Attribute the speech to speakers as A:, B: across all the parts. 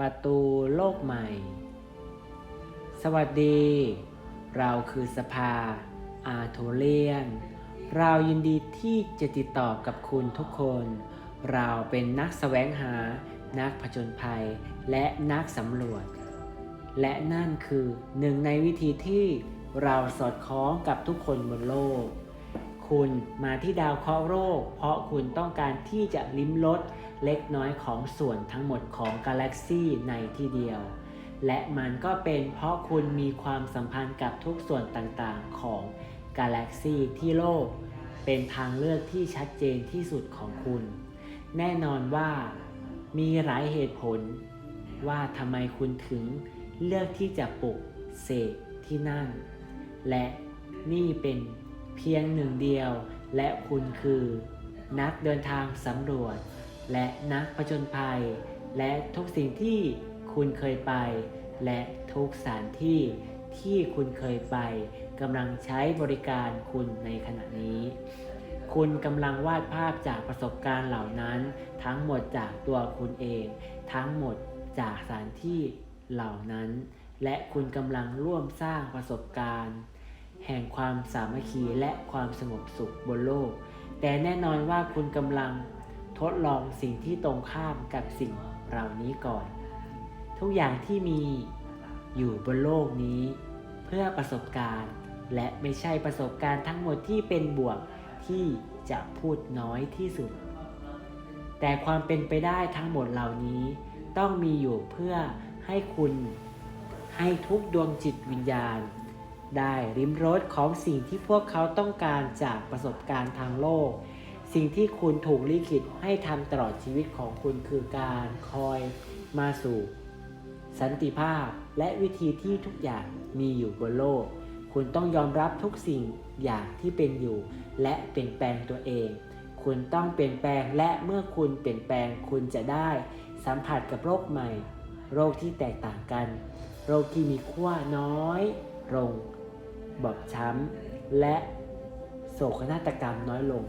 A: ประตูโลกใหม่ สวัสดี เราคือสภา อาโทเลียน เรายินดีที่จะติดต่อกับคุณทุกคน เราเป็นนักแสวงหา นักผจญภัย และนักสำรวจ และนั่นคือหนึ่งในวิธีที่เราสอดคล้องกับทุกคนบนโลก คุณมาที่ดาวเคราะห์โลกเพราะคุณต้องการที่จะลิ้มรส เล็กน้อยของส่วนทั้งหมดของกาแล็กซีในที่เดียว และมันก็เป็นเพราะคุณมีความสัมพันธ์กับทุกส่วนต่างๆของกาแล็กซีที่โลก เป็นทางเลือกที่ชัดเจนที่สุดของคุณ แน่นอนว่ามีหลายเหตุผล ว่าทำไมคุณถึงเลือกที่จะปลุกเสกที่นั่น และนี่เป็นเพียงหนึ่งเดียว และคุณคือ นักเดินทางสำรวจ และนักผจญภัย และทุกสิ่งที่คุณเคยไป และทุกสถานที่ที่คุณเคยไปกำลังใช้บริการคุณในขณะนี้ คุณกำลังวาดภาพจากประสบการณ์เหล่านั้น ทั้งหมดจากตัวคุณเอง ทั้งหมดจากสถานที่เหล่านั้น และคุณกำลังร่วมสร้างประสบการณ์ แห่งความสามัคคีและความสงบสุขบนโลก แต่แน่นอนว่าคุณกำลัง ทดลองสิ่งที่ตรงข้ามกับสิ่งเหล่านี้ก่อน ทุกอย่างที่มีอยู่บนโลกนี้ เพื่อประสบการณ์ และไม่ใช่ประสบการณ์ทั้งหมดที่เป็นบวกที่จะพูดน้อยที่สุด แต่ความเป็นไปได้ทั้งหมดเหล่านี้ต้องมีอยู่เพื่อให้คุณให้ทุกดวงจิตวิญญาณ ได้ริมรสของสิ่งที่พวกเขาต้องการจากประสบการณ์ทางโลก สิ่งที่คุณถูกลิขิตให้ทำตลอดชีวิตของคุณคือการคอยมาสู่ สันติภาพและวิธีที่ทุกอย่างมีอยู่บนโลก คุณต้องยอมรับทุกสิ่งอย่างที่เป็นอยู่ และเปลี่ยนแปลงตัวเอง คุณต้องเปลี่ยนแปลงและเมื่อคุณเปลี่ยนแปลงคุณจะได้ สัมผัสกับโรคใหม่ โรคที่แตกต่างกัน โรคที่มีขั้วน้อยลงบอบช้ำและโศกนาฏกรรมน้อยลง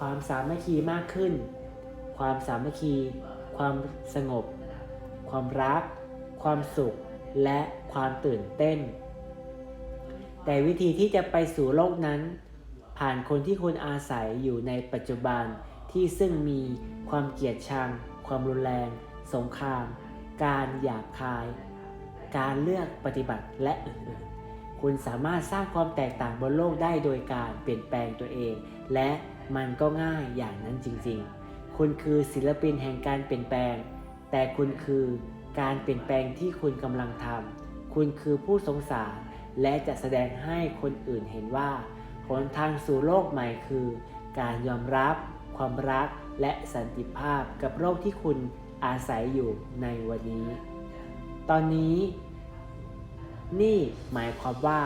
A: ความสามัคคีมากขึ้น ความสามัคคี ความสงบ ความรัก ความสุข และความตื่นเต้น แต่วิธีที่จะไปสู่โลกนั้น ผ่านคนที่คุณอาศัยอยู่ในปัจจุบันที่ซึ่งมีความเกลียดชัง ความรุนแรง สงคราม การหยาบคาย การเลือกปฏิบัติและอื่นๆคุณสามารถสร้างความแตกต่างบนโลกได้โดยการเปลี่ยนแปลงตัวเอง และ มันก็ง่ายอย่างนั้นจริงๆ คุณคือศิลปินแห่งการเปลี่ยนแปลง แต่คุณคือการเปลี่ยนแปลงที่คุณกำลังทำ คุณคือผู้สงสาร และจะแสดงให้คนอื่นเห็นว่าหนทางสู่โลกใหม่คือ การยอมรับ ความรักและสันติภาพกับโลกที่คุณอาศัยอยู่ในวันนี้ ตอนนี้ นี่หมายความว่า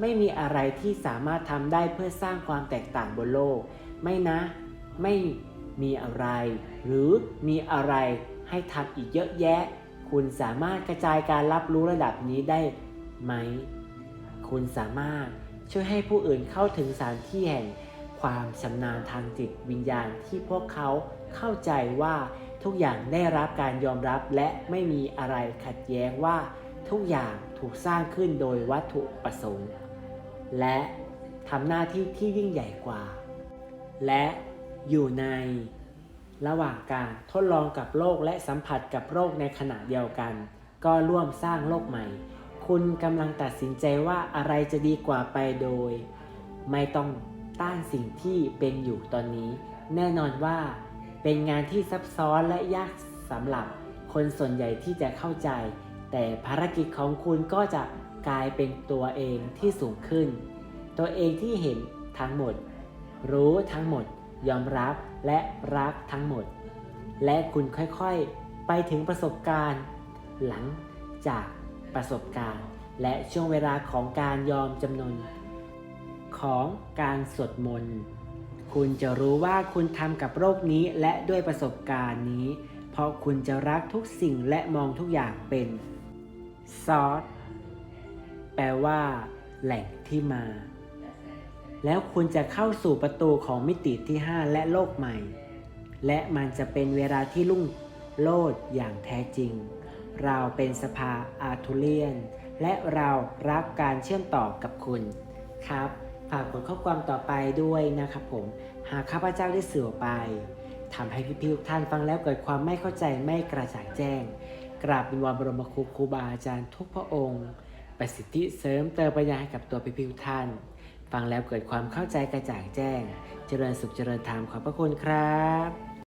A: ไม่มีอะไรที่สามารถทำได้เพื่อสร้างความแตกต่างบนโลก ไม่นะ ไม่มีอะไร หรือมีอะไรให้ทำอีกเยอะแยะ คุณสามารถกระจายการรับรู้ระดับนี้ได้ไหม คุณสามารถช่วยให้ผู้อื่นเข้าถึงสถานที่แห่งความชำนาญทางจิตวิญญาณที่พวกเขาเข้าใจว่าทุกอย่างได้รับการยอมรับและไม่มีอะไรขัดแย้งว่าทุกอย่างถูกสร้างขึ้นโดยวัตถุประสงค์ และทำหน้าที่ที่ยิ่งใหญ่กว่า และอยู่ในระหว่างการทดลองกับโลกและสัมผัสกับโลกในขณะเดียวกัน ก็ร่วมสร้างโลกใหม่ คุณกำลังตัดสินใจว่าอะไรจะดีกว่าไปโดย ไม่ต้องต้านสิ่งที่เป็นอยู่ตอนนี้ แน่นอนว่าเป็นงานที่ซับซ้อนและยากสำหรับคนส่วนใหญ่ที่จะเข้าใจ แต่ภารกิจของคุณก็จะกลายเป็นตัวเองที่สูงขึ้น ตัวเองที่เห็นทั้งหมด รู้ทั้งหมด ยอมรับและรักทั้งหมด และคุณค่อยๆ ไปถึงประสบการณ์ หลังจากประสบการณ์ และช่วงเวลาของการยอมจำนน ของการสวดมนต์คุณจะรู้ว่าคุณทำกับโรคนี้และด้วยประสบการณ์นี้ เพราะคุณจะรักทุกสิ่งและมองทุกอย่างเป็นซอสแปลว่า แหล่งที่มา แล้วคุณจะเข้าสู่ประตูของมิติที่ 5 และโลกใหม่ และมันจะเป็นเวลาที่รุ่งโลดอย่างแท้จริง เราเป็นสภาอาร์ทูเลียน และเรารักการเชื่อมต่อกับคุณครับ ฝากกดข้อความต่อไปด้วยนะครับผม หากข้าพเจ้าได้สื่อไปทำให้พี่ๆทุกท่านฟังแล้วเกิดความไม่เข้าใจไม่กระจ่างแจ้ง กราบวิวอนบรมครูครูบาอาจารย์ทุกพระองค์ ประสิทธิเสริมเติมปัญญาให้กับตัวพี่ๆทุกท่าน ฟังแล้วเกิดความเข้าใจกระจ่างแจ้ง เจริญสุขเจริญธรรมขอบพระคุณครับ